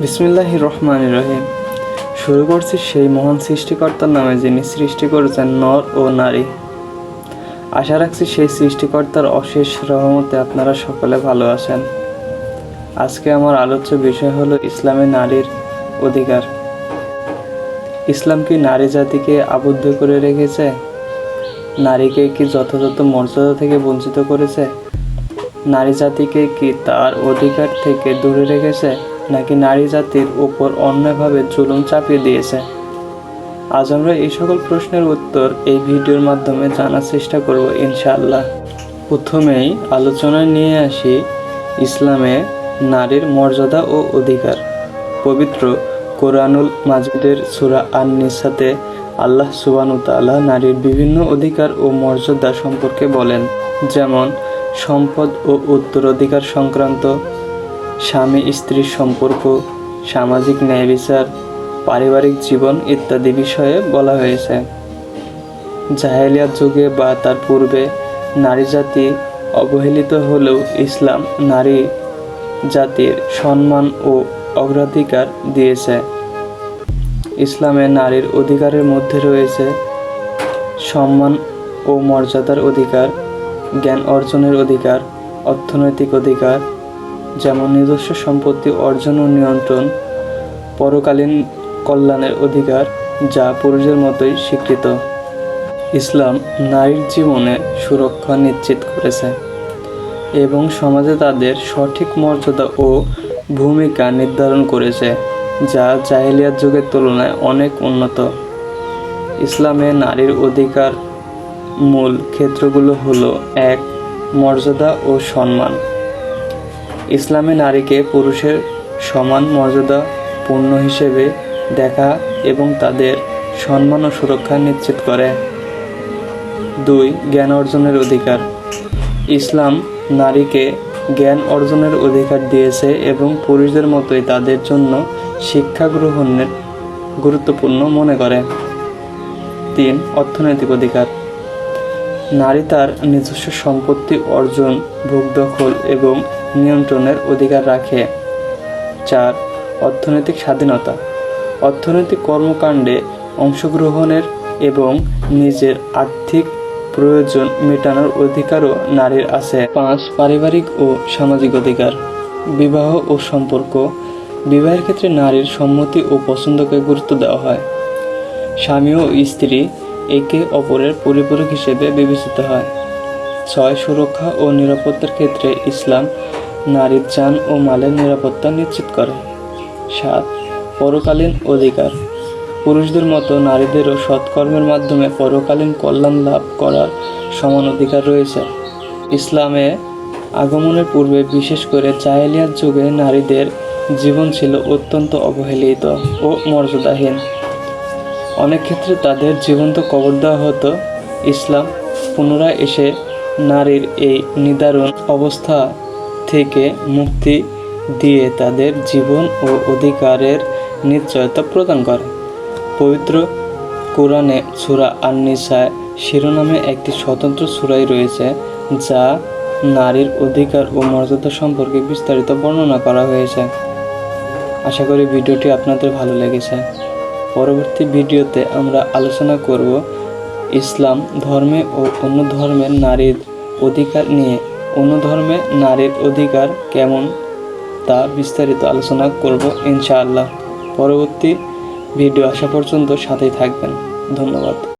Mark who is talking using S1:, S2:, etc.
S1: বিসমিল্লাহ রহমান রহিম। শুরু করছি সেই মহান সৃষ্টিকর্তার নামে যিনি সৃষ্টি করেছেন নর ও নারী। আশা রাখছি সেই সৃষ্টিকর্তার অশেষ রহমতে আপনারা সকলে ভালো আছেন। আজকে আমার আলোচ্য বিষয় হলো ইসলামে নারীর অধিকার। ইসলাম কি নারী জাতিকে আবদ্ধ করে রেখেছে? নারীকে কি যথাযথ মর্যাদা থেকে বঞ্চিত করেছে? নারী জাতিকে কি তার অধিকার থেকে দূরে রেখেছে? নাকি নারী জাতির উপর অন্যভাবে জুলুম চাপিয়ে দিয়েছে? আজ আমরা এই সকল প্রশ্নের উত্তর এই ভিডিওর মাধ্যমে জানার চেষ্টা করব ইনশাআল্লাহ। প্রথমেই আলোচনায় নিয়ে আসি ইসলামে নারীর মর্যাদা ও অধিকার। পবিত্র কোরআনুল মাজিদের সুরা আন নিসাতে আল্লাহ সুবানু তাআলা নারীর বিভিন্ন অধিকার ও মর্যাদা সম্পর্কে বলেন। যেমন, সম্পদ ও উত্তরাধিকার সংক্রান্ত স্বামী স্ত্রীর সম্পর্ক, সামাজিক ন্যায় বিচার, পারিবারিক জীবন ইত্যাদি বিষয়ে বলা হয়েছে। জাহেলিয়াত যুগে বা তার পূর্বে নারী জাতি অবহেলিত হলেও ইসলাম নারী জাতির সম্মান ও অগ্রাধিকার দিয়েছে। ইসলামে নারীর অধিকারের মধ্যে রয়েছে সম্মান ও মর্যাদার অধিকার, জ্ঞান অর্জনের অধিকার, অর্থনৈতিক অধিকার যেমন নিজস্ব সম্পত্তি অর্জন ও নিয়ন্ত্রণ, পরকালীন কল্যাণের অধিকার যা পুরুষের মতোই স্বীকৃত। ইসলাম নারীর জীবনে সুরক্ষা নিশ্চিত করেছে এবং সমাজে তাদের সঠিক মর্যাদা ও ভূমিকা নির্ধারণ করেছে, যা জাহেলিয়াত যুগের তুলনায় অনেক উন্নত। ইসলামে নারীর অধিকার মূল ক্ষেত্রগুলো হলো, এক, মর্যাদা ও সম্মান। ইসলামে নারীকে পুরুষের সমান মর্যাদা পূর্ণ হিসেবে দেখা এবং তাদের সম্মান ও সুরক্ষা নিশ্চিত করে। দুই, জ্ঞান অর্জনের অধিকার। ইসলাম নারীকে জ্ঞান অর্জনের অধিকার দিয়েছে এবং পুরুষদের মতোই তাদের জন্য শিক্ষা গ্রহণের গুরুত্বপূর্ণ মনে করে। তিন, অর্থনৈতিক অধিকার। নারী তার নিজস্ব সম্পত্তি অর্জন, ভোগ দখল এবং নিয়ন্ত্রণের অধিকার রাখে। চার, অর্থনৈতিক স্বাধীনতা। অর্থনৈতিক কর্মকাণ্ডে অংশগ্রহণের এবং নিজের আর্থিক প্রয়োজন মেটানোর অধিকারও নারীর আছে। পাঁচ, পারিবারিক ও সামাজিক অধিকার। বিবাহ ও সম্পর্ক। বিবাহের ক্ষেত্রে নারীর সম্মতি ও পছন্দকে গুরুত্ব দেওয়া হয়। স্বামী ও স্ত্রী একে অপরের পরিপূরক হিসেবে বিবেচিত হয়। ছয়, সুরক্ষা ও নিরাপত্তার ক্ষেত্রে ইসলাম নারীর যান ও মালের নিরাপত্তা নিশ্চিত করে। সাত, পরকালীন অধিকার। পুরুষদের মতো নারীদেরও সৎকর্মের মাধ্যমে পরকালীন কল্যাণ লাভ করার সমান অধিকার রয়েছে। ইসলামে আগমনের পূর্বে বিশেষ করে জাহেলিয়াত যুগে নারীদের জীবন ছিল অত্যন্ত অবহেলিত ও মর্যাদাহীন। অনেক ক্ষেত্রে তাদের জীবন্ত কবর দেওয়া হতো। ইসলাম পুনরায় এসে নারীর এই নিদারুণ অবস্থা থেকে মুক্তি দিয়ে তাদের জীবন ও অধিকারের নিশ্চয়তা প্রদান করে। পবিত্র কোরআনে সুরা আননিসায় শিরোনামে একটি স্বতন্ত্র সুরাই রয়েছে, যা নারীর অধিকার ও মর্যাদা সম্পর্কে বিস্তারিত বর্ণনা করা হয়েছে। আশা করি ভিডিওটি আপনাদের ভালো লেগেছে। পরবর্তী ভিডিওতে আমরা আলোচনা করব ইসলাম ধর্মে ও অন্য ধর্মের নারীর অধিকার নিয়ে। অন্য ধর্মে নারীর অধিকার কেমন, তা বিস্তারিত আলোচনা করব ইনশাআল্লাহ। পরবর্তী ভিডিও আসা পর্যন্ত সাথেই থাকবেন। ধন্যবাদ।